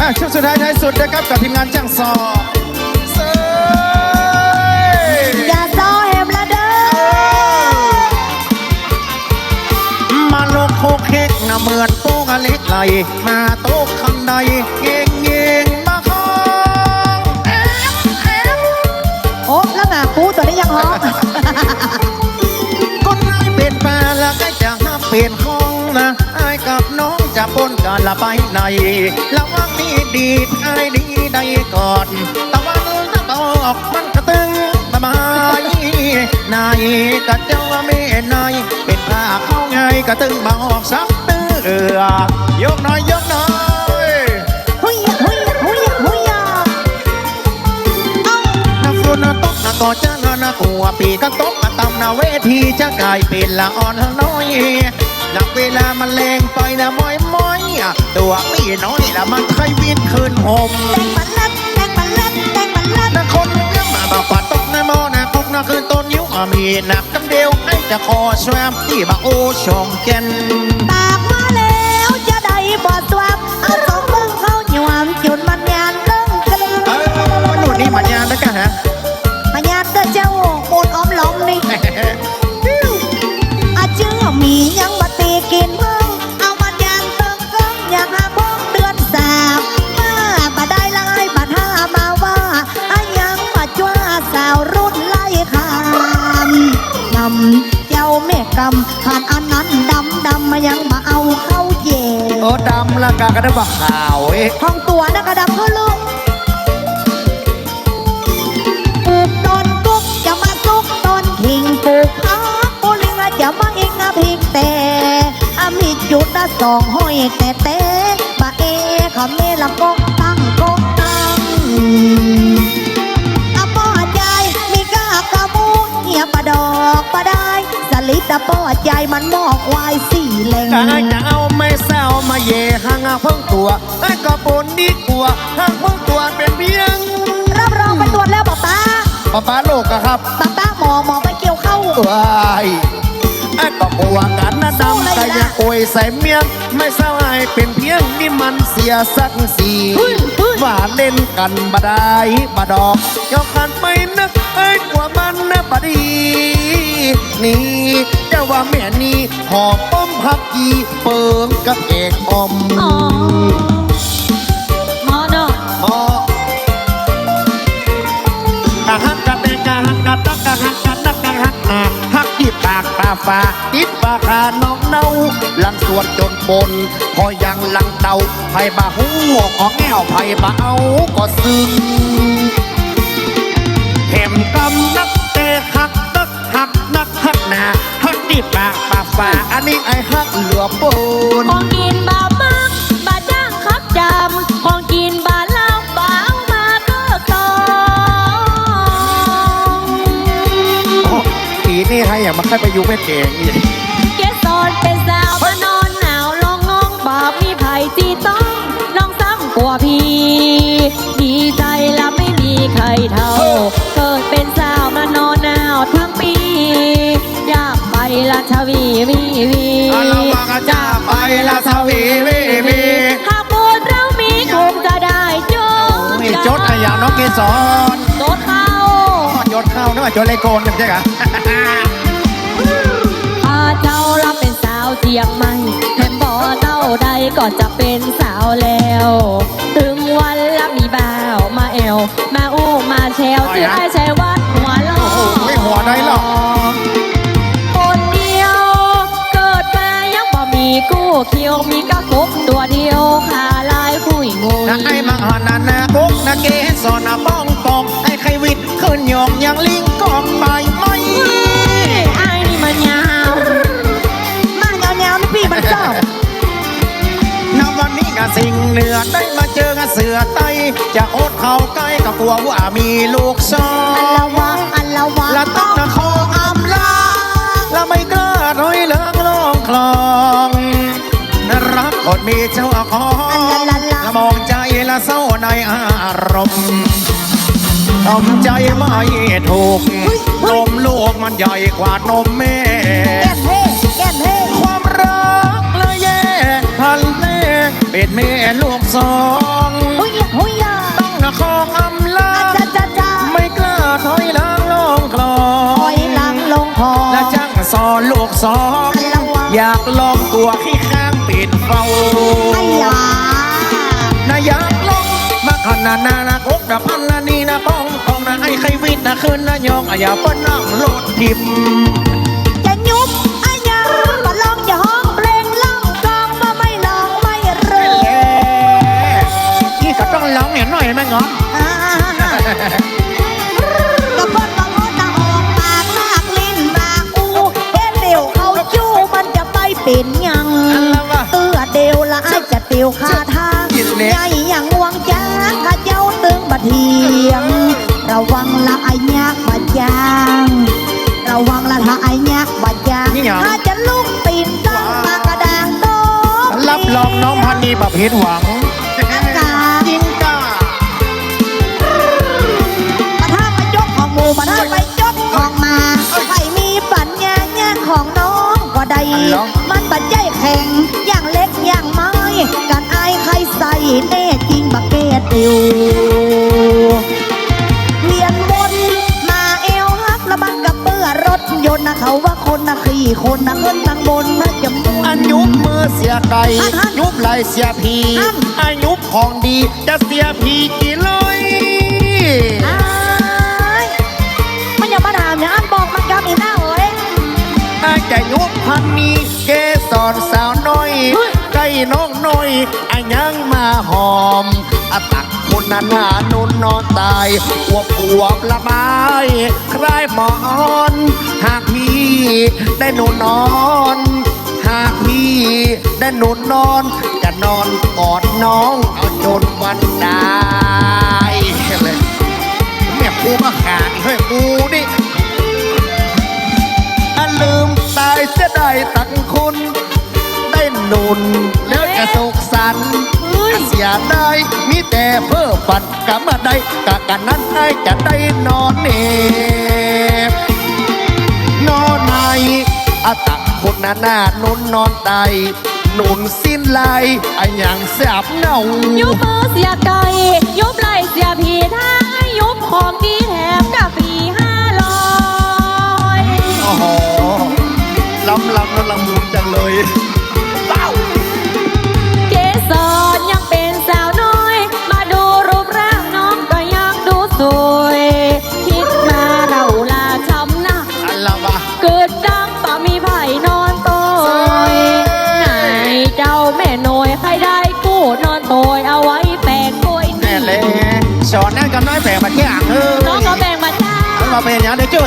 อะช่วงสุดท้ายท้ายสุดนะครับกับทีมงานจ้างซอเซยอย่าซอเห็มละเด้อมาโลกโคกเค้กนะเหมือนโต๊ะเล็กไหลมาโต๊ะคำใดเก่งเก่ง องจะปนกันละไปไหนระวังนี่ดีไอ้ายดีได้ก่อนตะวันตกมันกระตึงสบายนายกระเจ้าไม่นายเป็นผ้าเข้าไงกระตึงบบออกสักตื้อยกหน่อยยกน่อยหุยหุยหุยหุยอะเอ้านักฝุ่นตกนักก่อจะนนักหัวปีก็ตกมาตำนาเวทีจะกลายเป็นละอ่อนน้อย หลักเวลามันแรงไปนะม้อยม้อยตัวมีน้อยละมันค่อยวินคืนห่มแตงบัลลัดแตงบัลลัดแตงบัลลัดนักคนเลี้ยงมาบาปัดตกในหม้อนะคกนะคืนต้นยิ้วอะมีหนักกำเดียวให้จะคอแชมที่บาโอชองแกนตากมาแล้วจะได้บอดสวับเอาสองมือเข้าหยวมจุดมันยานเรื่องกันเออหนุ่นนี่มันยานนะกะฮะมันยานเด้อเจ้าโอนอ้อมล้อมนี่อาเชื่อมีำเจ้าแม่กำผ่านอันนั้นดำดำมายังมาเอาเข้าเย่โอ้ดำละกากระดับขาวเอ๊ะห้องตัวนะกระดำก็ลูกปลูกต้นกุ๊กจะมาซุกต้นขิงปลูกพักปูลิงอะจะมาเองอะพริกแต่อามีจุดละสองห้อยแต่แต่บะเอขะเมละกกตั้งกกตั้ง สลิดอะป้อใจมันหมอกควายสี่แหล่งกาจะเอาไม่แซวมาเย่ห่างเพิ่งตัวไอ้ก็ปนดีกว่าห่างเพิ่งตัวเป็นเพียง รับรองไปตรวจแล้วป้าป้าป้าป้าโลกอะครับป้าป้าหมอหมอไปเกี่ยวเข้าว้ายไอ้ก็กลัวกันนะดำแต่อย่าโอยใส่เมียง ไม่เศร้าไอ้เป็นเพียงนี่มันเสียสักสีเฮ้ยเฮ้ยว่าเล่นกันบาได้บาดอกยอ กันไปนักไอ้กว่ามันนะบาดีนี่เจ้าว่าแม่นี่หอบป้อมพักกีเปิงกับเอกอมอ๋อหมอเนาะพอกะฮักกะเตกะฮักกะตักกะฮักกะตักกะฮักนาฮักที่ปากตาฟ้าติดปากกาน้องเนาหลังสวนจนบน พอยังหลังเตาไผ่บาหูหอกออกแง่วไผ่บาเอาก็ซึ้ง เห็มกำนักเตะฮักตักฮักนักฮักหนาฮักที่ปากปากฟ้าอันนี้ไอ้ฮักเหลือปนของกินบามักบาจ้างครับจำของกินบาเล่าบาเอามาก็ตองอ๋อปีนี้ให้อย่ามาค่อยไปอยู่แม่เก่งอีกเกสรเป็นสาวมานอนหนาวลองงองบามีไผ่จีต้องลองซ้ำกว่าพี่ ดีใจละไม่มีใครเท่าากไปละชวีวีวีอาละวังจ้าไปละสวีวีวีหากบุญเรามีคงจะได้จดนี่จดอะไรอย่างน้องเกสรจดเข้าจดเข้านะว่าจดเลโกนกันใช่ไหมข้าเจ้ารับเป็นสาวเจียงใหม่แถมบ่เจ้าใดก็จะเป็นสาวแล้ว ถึงวันละมีบ่าวมาแอวมาอู้มาแชวที่ไอ้ใช้วัดหัวลอโอ้โหไม่หัวได้หรอ มีกู้เคียวมีกระกบตัวเดียวขาลายคุยงุยนะไอ้มังหานานาบุกนะเกสรนะบ้องปองไอ้ไขวิทย์ขึ้นยองยังลิงกองใบไม้ไอ้นี่มันยาวมาเงาเงาๆนี่พี่มันเจ้านวันนี้นะสิ่งเหนือได้มาเจอกับเสือไตจะอดเข้าใกล้ก็กลัวว่ามีลูกซ้ออันละวะอันละวะละต้องนะขออำลาละไม่กล้าถอยเลิงลองคลองรักคน มีเจ้าของมองใจละเศร้าในอารมณ์ทำใจไม่ถูกนมลูกมันใหญ่กว่านมแม่ความรักเลยแย่พันแน่เป็ดแม่ลูกสองต้องนะขออำลาไม่กล้าถอยหลังลงคลองถอยหลังลงคอและจังสอนลูกสองอยากลองตัวขี้ข้า เฝ้ารู้นายากลงมาขนาดนานาคกดับอันนานีนาป้องปองนาไอไขวิทนาคืนนายองอย่าป้นน้องโลดทิมจะยุบอาาบ่ลองอย่าห้องเพลงล่อกองบ่ไม่ลองไม่เรื่อยนี่ก็ต้องร้องเนี่ยหน่อยไหมงอนเป็นไง วังละไอ้ยักษ์บัดยางระวังละถ้าไอ้ยักษ์บัดยางนี่หยัง ถ้าจะลุกตีนตั้งมากระดางโตรับรองน้องพันนีแบบผิดหวังอากาศจริงก้ามาถ้าไปยกของหมูมาถ้าไปยกของมาใครมีปัญญาแย่งของน้องก็ได้มันบัดใจแข็งอย่างเล็กอย่างไม้การอายใครใส่แน่จริงบักเกตติว คนนะขี่คนนะขึ้นทางบนนะจะมวอันนยุบมือเสียไก่อันอันยุบไหลเสียพีอันอันยุบของดีจะเสียพีกี่เลยอ้ายมันอย่ามาถามอย่างอันบอกมันกับอีหน้าเอ้ยอาจจะยุบพันนีเกสรสาวน้อยเฮ้ยใกล้น้องน้อยอันยังมาหอมอาตักค นนานานุนนอนตายอวบอวบละไม้คล้ายหมอน หากพี่ได้หนูนอน หากพี่ได้หนูนอน จะนอนกอดน้องเอาจนวันตายเลยแม่กูมาขาดเฮ้ยกูนี่อันลืมตายเสียไดายตังคุณ ได้หนุนแล้วจะสุขสันต์ เฮ้ยเสียได้ มีแต่เพ้อฝันกะมาได้กะกันนั้นให้จะได้นอนเนบนอนในอาตักคนหน้าหน้านุนนอนไตหนุนสิ้นลายอะอย่างแสบเน่ายุบมือเสียไก่ยุบไหลเสียผีท้า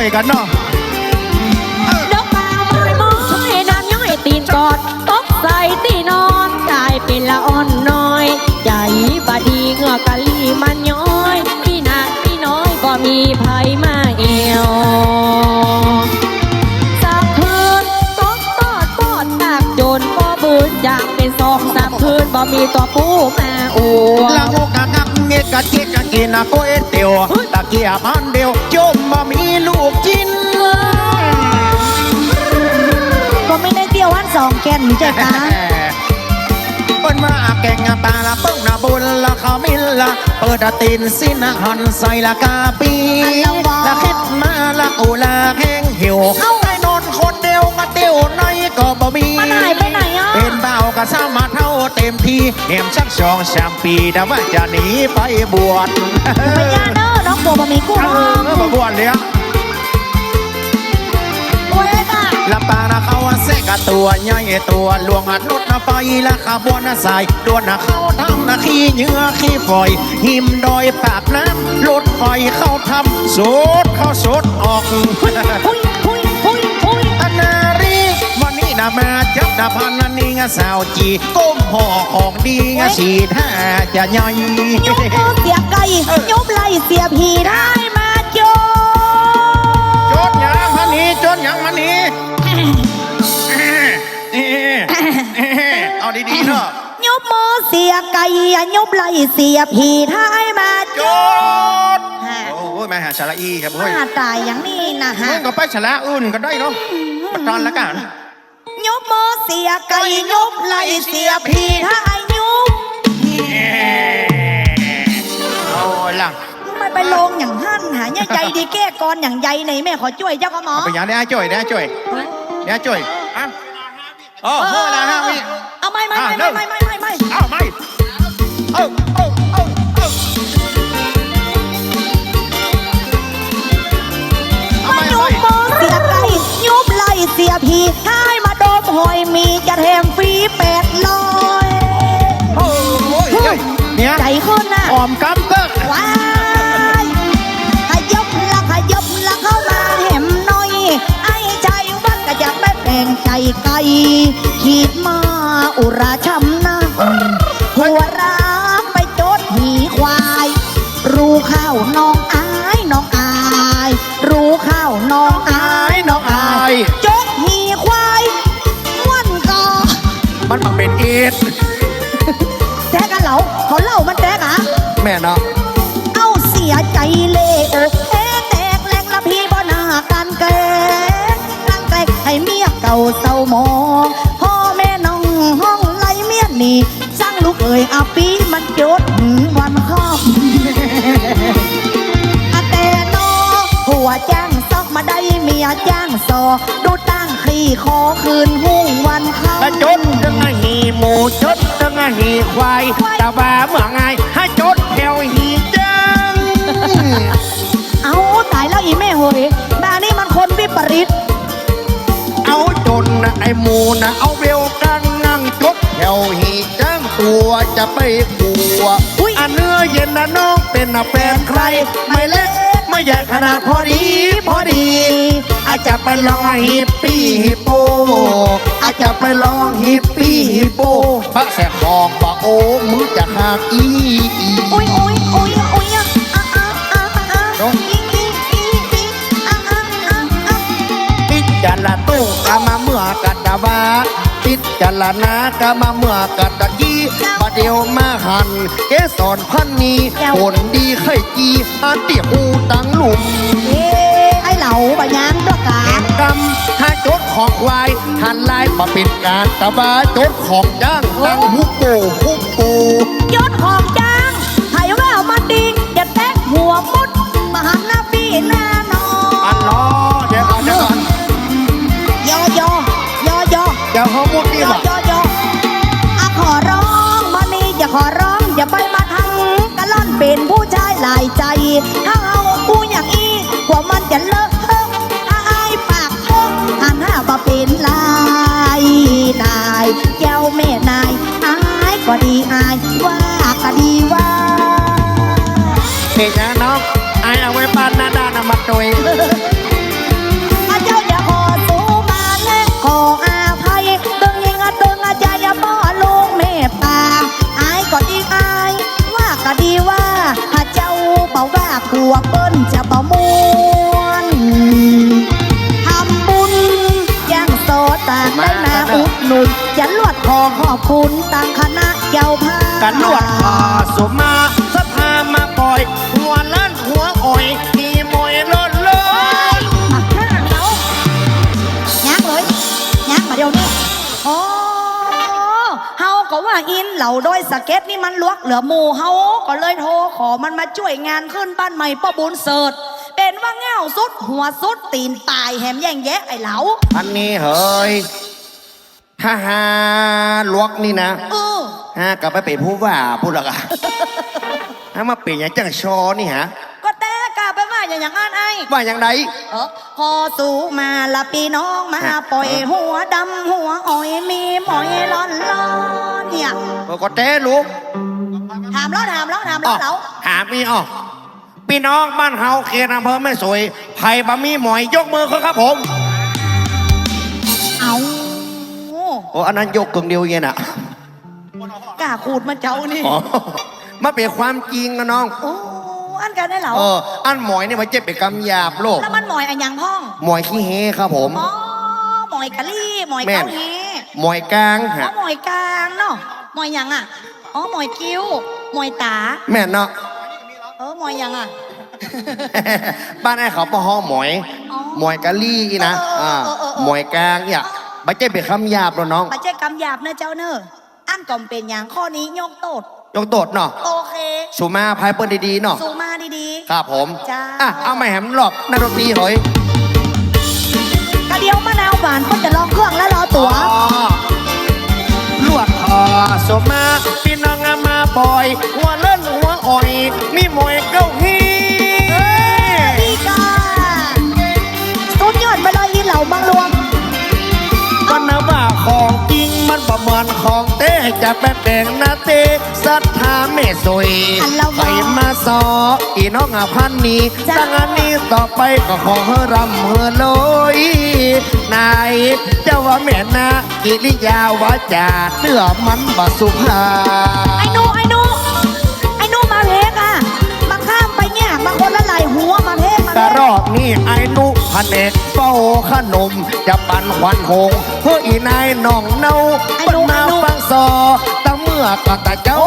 วยกันเนาะดอกมาไม้มอยน้ำย่อยตีนกอดตกใส่ตีนอนกลายเป็นละอ่อนน้อยใจบาดีเงือกะลีมันย้อยพี่นาพี่น้อยก็มีภัยมาเอวสักคืนตกตอดปอดตากจนก็บืนจากเป็นสองสามคืนบ่มีตัวปูมาอวละโมกะงักเงกกะเกกะกินะกเอเตียวตะเกียบพันเดียวจ ลูกจินก็ไม่ได้เตี้ยววันสองแกนนี่ใจตาเปิ้นมาแกงตาละเปิ้งนะบุญละขมินละเปิดตีนสินะหันใส่ละกาปีละเข็ดมาละอุละแห้งหิวไอ้นอนคนเดียวก็เตียวในก็บ่มีมันหายไปไหนอะเป็นเบาวก็สามารถเท่าเต็มทีเห็มชักสองสามปีแต่ว่าจะหนีไปบวชพญาเด้อน้องบัวบะหมี่กุ้งเออมาบวชเลยอะ ลำปางนะเขาว่าเสกะตัวใหญ่ตัวหลวงอัดนุดนะไฟละขบวนนะสายดวนนะเขาทำนะขี้เหงื่อขี้ฝอย หิมดอยปากน้ำรถไฟเข้าทำสูดเข้าสูดออกพุยพุยพุยพุยอนารีวันนี้นะมาจับดาพันนันนี่งะสาวจีก้มห่อของดีงะสีท่าจะใหญ่ยุบมือเสียไก่ยุบไหลเสียผีได้มาโจโจดหยังพันนี้โจดหยังมันนี้ เอาดีๆเนาะยุบมือเสียไก่ยุบไหลเสียผีได้มาโจโจดโอ้ยมาหาสาระอีครับหเฮ้ยน้าตายอย่างนี้นะฮะเฮ้ยก็ไปสาระอื่นก็ได้เนาะมาตอนละกันยุบมือเสียไก่ยุบไหลเสียผีได้ยุบเอาล่ะไม่ไปลงอย่างหั่นหาเนี่ยใจดีแก้กรอย่างใหญ่ไหนแม่ขอช่วยเจ้าก็หมอไปอย่างนี้จ่อยได้จ่อยได้จ่อย อ๋อห้านะห้าเอาไม่ไม่ไม่ไม่ไม่ไม่ไม่อ้าไม่เอ้าเอ้าเอ้เสียไก่ยุบไหลเสียพีถ้าให้มาดมหอยมีจะแถมฟรีแปดลอยโอ้ยเนี่ยใจคนนะออมกัำ ไกลขีดมาอุราช้ำหน้าหัวรัก ยอาปีมันโจดหืมวันคอบอาแต่นอหัวจ้างซอกมาได้เมียจ้างซอดูตั้งคลี่คอคืนหุ่งวันเขาถ้าจดจังไงหีหมูจดจังไงหีควายแต่ว่าเมื่อไงให้จดแถวหีจังเอาตายแล้วอีแม่เฮยบ้านนี้มันคนวิปริต เอาจนนะไอหมูนะเอาเวลกังนั่งจด แถวหีจังตัวจะไปกลัวอุ๊ยอันเนื้อเย็นนะน้องเป็นนะแฟนใคร ไม่เล็กไม่ใหญ่ขนาดพอดีพอดี อาจจะไปลองฮิปปี้ฮิปโป อาจจะไปลองฮิปปี้ฮิปโปพระแสกบอกว่าโอ้มือจะหักอีอีอุ้ยอุ้ยอุ้ยอุ้ยอะอะอะอะอะโน้อีอีอีอีอะอะอะอะปิดจารตู้กามาเมื่อกัดดาวาปิด จารนากามาเมื่อกัดดะกี้ประเดียวมาหันเกสรพันนี้ผลดีไข่จีอาเตียหูตังหลุมเอ้ไอเหล่าบะยางประกาแกรรมถ้าจดของควายหันลายมาเป็นการตะบาจดของจ้างตังฮุกโกฮุกโกยศของจ้างให้แววมาดีอย่าแตกหัวมุดมาหันหน้าพี่หน้านอนอันล้อเดี๋ยวก่อนเดี๋ยวก่อนยอยอยอยอเดี๋ยว ดนี่ยอบ่ยอยออะขอร้องมานี่อย่าขอร้องอย่าไปมาทำกะล่อนเป็นผู้ชายหลายใจถ้าเอากูอย่างอีกว่ามันจะเลอะเทอะถ้าอายปากเทอะหันหน้ามาเป็นลายนายแก้วแม่นายอายก็ดีอายว่าก็ดีว่าเห็นยังน้องไอเอาไว้บ้านหน้าด้านนะมาตุย อขอบคุณต่างคณะเจ้าภาพกันนวดขาสมมาสภามาปล่อย หัวล้านหัวอ่อยมีมวยล้นเลยยักเลยยักมาเดี๋ยวนี้โอ้เฮาก็ว่าอินเหล่าโดยสเก็ตนี่มันลวกเหลือหมูเฮาก็เลยโทรขอมันมาช่วยงานขึ้นบ้านใหม่ป้าบุญเสิร์ชเป็นว่าแง่วสุดหัวสุดตีนตายแหมแย่งแยะไอ้เหลาอันนี้เฮ้ย ถ้าหาลวกนี่นะเออฮะกลับไปเป็นผู้ว่าพูดหรอกอะถ้ามาเปลี่ยนอย่างจังชอนี่ฮะก็แต่กล้าไปว่าอย่างอย่างอันไอ้ว่าอย่างไรเออพอสู่มาละพี่น้องมาฮะปล่อยหัวดำหัวอ่อยมีหมอยร้อนร้อนเนี่ยก็เต้ลูกถามแล้วถามแล้วถามแล้อ๋อวเหลาหามีอ๋อพี่น้องบ้านเฮาเขตอำเภอแม่สวยไผ่บะมีหมอยยกมือครับผม อ้อันนั้นยกกึ่งเดียวเองน่ะกล้าขูดมาเจ้านี่อ๋อมาเป็นความจริงนะน้องโอ้อันกันได้เหรอเอออันหมอยนี่มันเจ็บเป็นกำหยาบโลกแล้วมันหมอยอันยังพ่องหมอยขี้เฮครับผมอ๋อหมอยกะลี่หมอยแม่เกานเฮหมอยกลางอ๋อฮะหมอยกลางเนาะหมอยยังอะอ๋อหมอยคิ้วหมอยตา แม่นเนาะเออหมอยยังอะบ้านไอ้เขาปะห้องหมอยอ๋อหมอยกะลี่นะเออเอออ่าเออเออหมอยกลางเนี่ย มันเจ็บเป็นคำหยาบแล้วน้องปัจเจกรรมหยาบนะเจ้าเนอะอันก่อมเป็นอย่างข้อนี้ยกโตด ยกโตดเนาะโอเคสุมาพายเปิ้ลดีๆเนาะ สูมาดีครับผมจ้า อะเอามาแหมหลอกนักดนตรีเฮ้ยๆกระเดียวมะนาวหวานก็จะลองเครื่องแล้วรอตั๋วอ๋อลวดคอสมมาพี่น้องเอามาปล่อย หัวเล่นหัวอ่อย มีหมอยเก้าฮี ประเมินของเต้จะแปลงนาเตศรัทธาเมสวยอันเราบอกใครมาสออีน้องอาพันนี้จ้าดังอันนี้ต่อไปก็ขอเฮรำเฮโลยนายเจ้าว่าแม่นากิริยาวาจาเตื้อมันบสุภาไรอบนี้ไอ้นุพเนกเฝ้าขนม จะปั่นควันหงเพื่ออีนายน้องเนาเปิ้นมาฟังซอตะเมื่อก็ตาเจ้า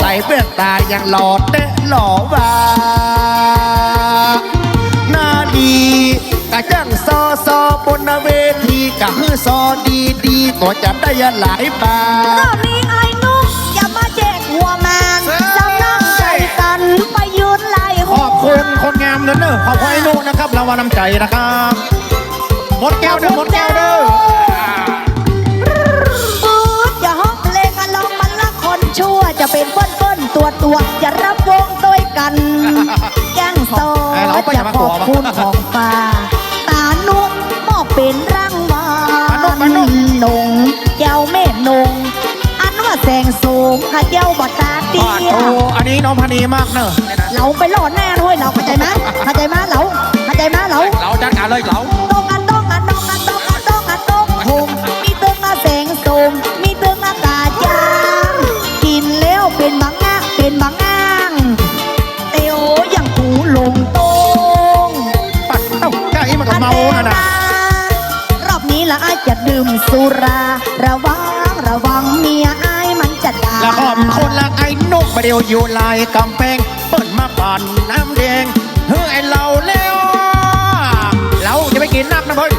ใส่เวทตายังหล่อเตะหล่อว่าหน้าดีกะจังซอซอบนเวทีกะฮือซอดีดีๆก็จะได้หลายบารอบนี้ไอ้หนู คุณคนงามเนอะเนอะขอบคุณไอ้นุนะครับรางวัลน้ำใจนะครับหมดแก้วเด้อหมดแก้วเด้อปื๊ดอย่าห้องเพลงอะลองมันละคนชั่ว จะเป็นเปิ้นเปิ้นตัวตัวจะรับวงด้วยกันแจ้งโซไอ้เราก็อย่ามาขขออบมาคุณของฟ้าตานุ่มมอบเป็นรางวัปานุ่มปาลนุ่มนงเจ้าแม่นงอันว่าแสงสูงข้าเจ้าบอตาเตีปาดยโอ้อั นนี้น้องพานีมากเนอะเราไปหลอดแน่ด้วยเราเข้าใจไหมเข้าใจไหมเราเข้าใจไหมเราเราจัดการเลยเรา เดียวอยู่ลายกำแพงเปิดมาปั่นน้ำแดงเฮ้ยไอ้เราแล้วเราจะไปกินน้ำนะเพื่อน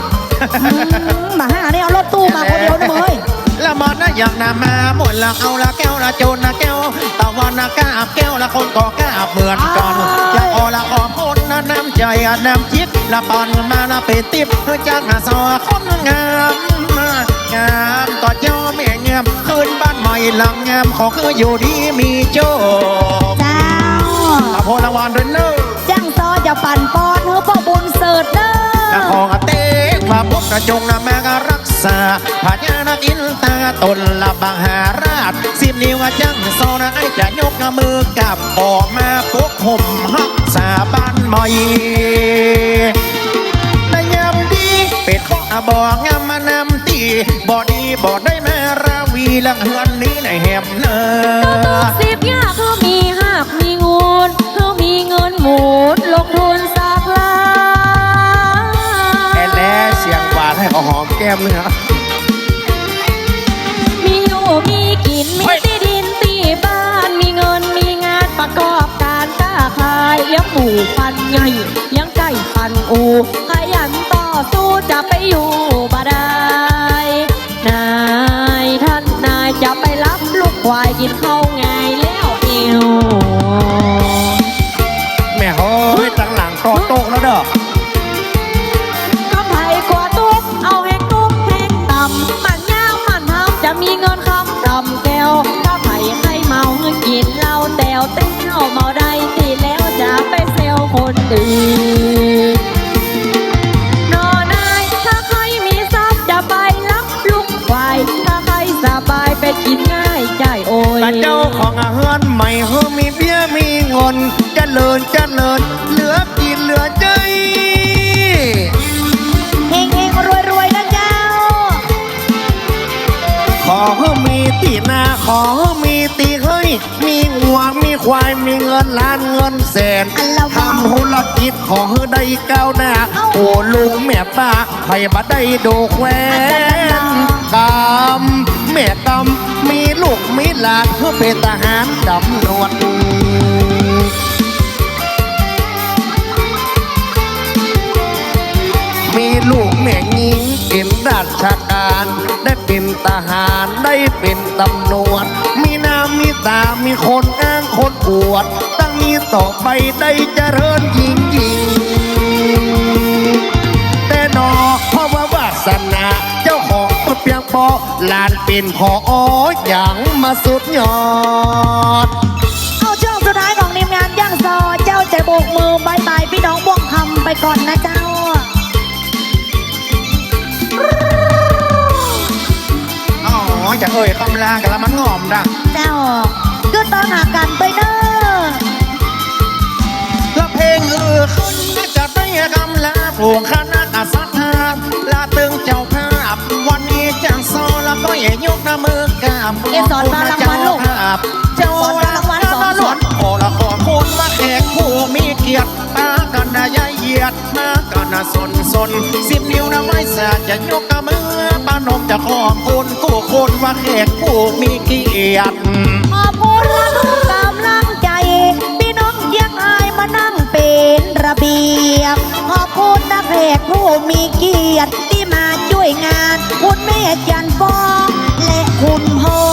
อืมมาหาเนี่ยเอารถตู้มาคนเดียวนะเว้ยละมอดนะอยากนามาหมดละเอาละแก้วละโจนละแก้วตะวันละกาบแก้วละคนก็กาบเหมือนกันอยากออละขอบคนนะน้ำใจอะน้ำจิตละปอนมาละเป็นติบเพื่อจากหาซอคนงามงามก็เจ้าแม่งามคืนบ้านใหม่หลังงามขอคืออยู่ดีมีโจกเจ้าอภรวันด้วยเนอร์จ้างซอจะปั่นปอนเฮือพ่อบุญเสิร์ชเด้อนะของอาเต้พระพุทธจงนะแม่ก็รักษาพญานาคอินตาตนละบังหาราชสิบนิ้วจังโซนะไอ้จะยกมือกับออกมาปกห่มฮักษาบ้านใหม่ในยามดีเป็ดของอาบอกงามมานำตีบอดีบอได้มาราวี ลังเฮือนนี้ในแหมเนอสิบยากเขามีหักมีงูนเขามีเงินหมุนลงทุนสักล้านแอนแลเสียงหวานให้เขาหอมแก้มเนื้อมีอยู่มีกินมีที่ดินที่บ้านมีเงินมีงานประกอบการค้าขายเลี้ยงหมูปันใหญ่เลี้ยงไก่ปันอูขยันต่อสู้จะไปอยู่บ่ได้ นกินเหล้าแตวเต้นเข้าเมาได้ตีแล้วจะไปเซลคนอื่นนอนายถ้าใครมีทรัพย์จะไปรับลุงควายถ้าใครสบายไปกินง่ายใจโอยแต่เจ้าของอาหารใหม่เฮอม ควายมีเงินล้านเงินแสนอันละวะทำธุรกิจขอเฮอได้ก้าวหน้าเอ้าโอ้ลุงแม่ป้าใครมาได้ดูแควนกำแม่กำมีลูกมีหลานเพื่อเป็นทหารดำนวดมีลูกแม่หญิงเป็นราชการ ได้เป็นทหารได้เป็นตำรวจมีหน้ามี ตามีคนอ้างคนอวด ตั้งนี้ต่อไปได้เจริญยิ่งยิ่งแต่นอเพราะว่าวาสนาเจ้าของก็เพียงพอลานเป็นพออย่างมาสุดยอด เอาช่วงสุดท้ายของทีมงานย่างซอ เจ้าจะโบกมือบายบายพี่น้องบ่วงคำไปก่อนนะเจ้า จะเอ่ยคำลากันแล้วมันงอมดังเจ้ากึอตอนหากันไปเนอะละเพลงเออขึ้นจะได้กำลาผูกคณะกษัตริย์ลาตึงเจ้าภาพ วันนี้จังซอแล้วก็อย่ายกน้ำมือกราบเอสอนมารางวัลลูก เจ้า สอนมารางวัล สอนสอนขอละขอคุณมาแขกผู้มีเกียรติมากันนะยายเหยียดมากันนะสนสนสิบนิ้วนะไม่สาจะยกกำมือปานมจะขอบคุณกู้คนว่าแขกผู้มีเกียรติขอบคุณและทุกกำลังใจ พี่น้องเชียงรายมานั่งเป็นระเบียบขอบคุณนักแขกผู้มีเกียรติที่มาช่วยงาน คุณแม่จันฟองและคุณพ่อ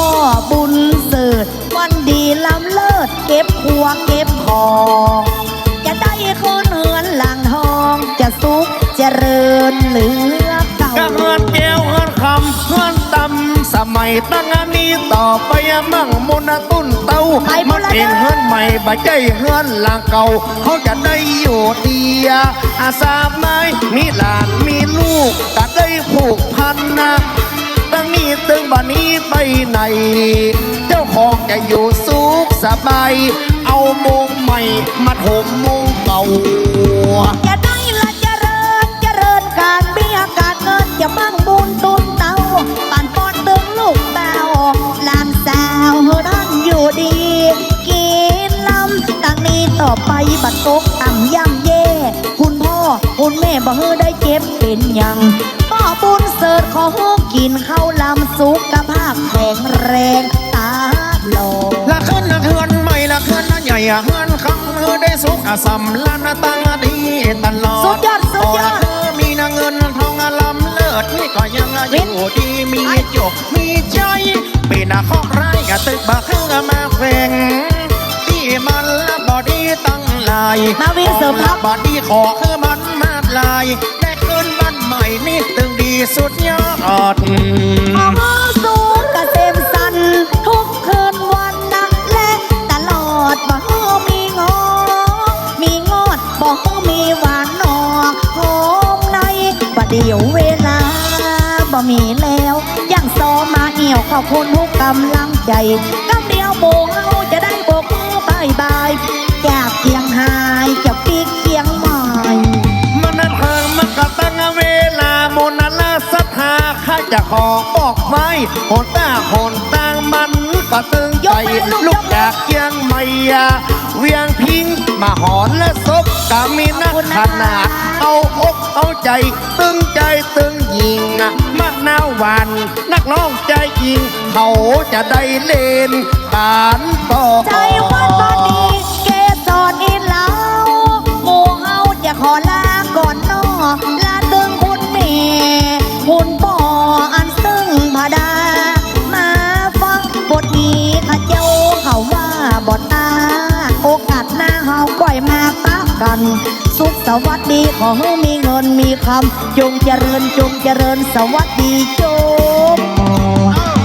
วเก็บของ จะได้คนเหือนหลังทอง จะสุขเจริญเหลือเก่าก็เฮือนแก้วเฮือนคำเฮือนตำสมัยตั้งอันนี้ต่อไปมั่งมุนตุ้นเต้ามันเองนเฮือนใหม่บ่ใจเฮือนหลังเก่า เขาจะได้อยู่ดีอาสาไม้มีหลานมีลูกก็ได้ผูกพันนะตั้งนี้ตึงบันนี้ไปไหน เจ้าของจะอยู่สุข สบาย เอาโมงใหม่มาถมโมงเก่าจะได้ละเจริญเจริญการเบี้ยการเงินจะมั่งบุญตุนเตาปันปอนตึงลูกเตาลานสาวเฮอนั่นอยู่ดี กินลำตั้งนี้ต่อไปบัดตกต่ำย่ำเย่คุณพ่อคุณแม่บ่เฮอได้เจ็บเป็นยังก็บุญเสิร์ชขอเฮอกินข้าวลำสุขภา ขึ้นละใหญ่อะเฮือนคำเฮือได้สุขอะสำลันอะตั้งอะดีตลอดสุดยอดสุดยอดพละเธอมีนาเงินทองอะลำเลิศนี่ก็ยังละอยู่ดีมีจบมีใจปีนาคอกไรอะตึกบักเฮือมาแฝงที่มันละบอดีตั้งลายมาวิ่งเสริมทัพบอดีขอคือมันมาดลายได้ขึ้นบ้านใหม่นี่ตึงดีสุดยอด ขอบคุณทุกกำลังใจกำเดียวโบกเอาจะได้โบกมือบายบายจากเชียงหายจะปีกเชียงใหม่มันนั้นเพิงมันก็ตั้งเวลาโมนัลาสถาข้าจะขอบอกไว้หนตาหนตางมันก็ตึงใจลูกจากเชียงใหม่เวียงพิงมาหอนและซบกามีนักขนาดเอาอกเอาใจ ตึงใจตึงยิงมะนาวหวานนักร้องใจ ยิงเขาจะได้เล่นการต่อใจวันบอดีเสวัสดีขอให้มีเงินมีคำจงเจริญจงเจริญสวัสดีจบ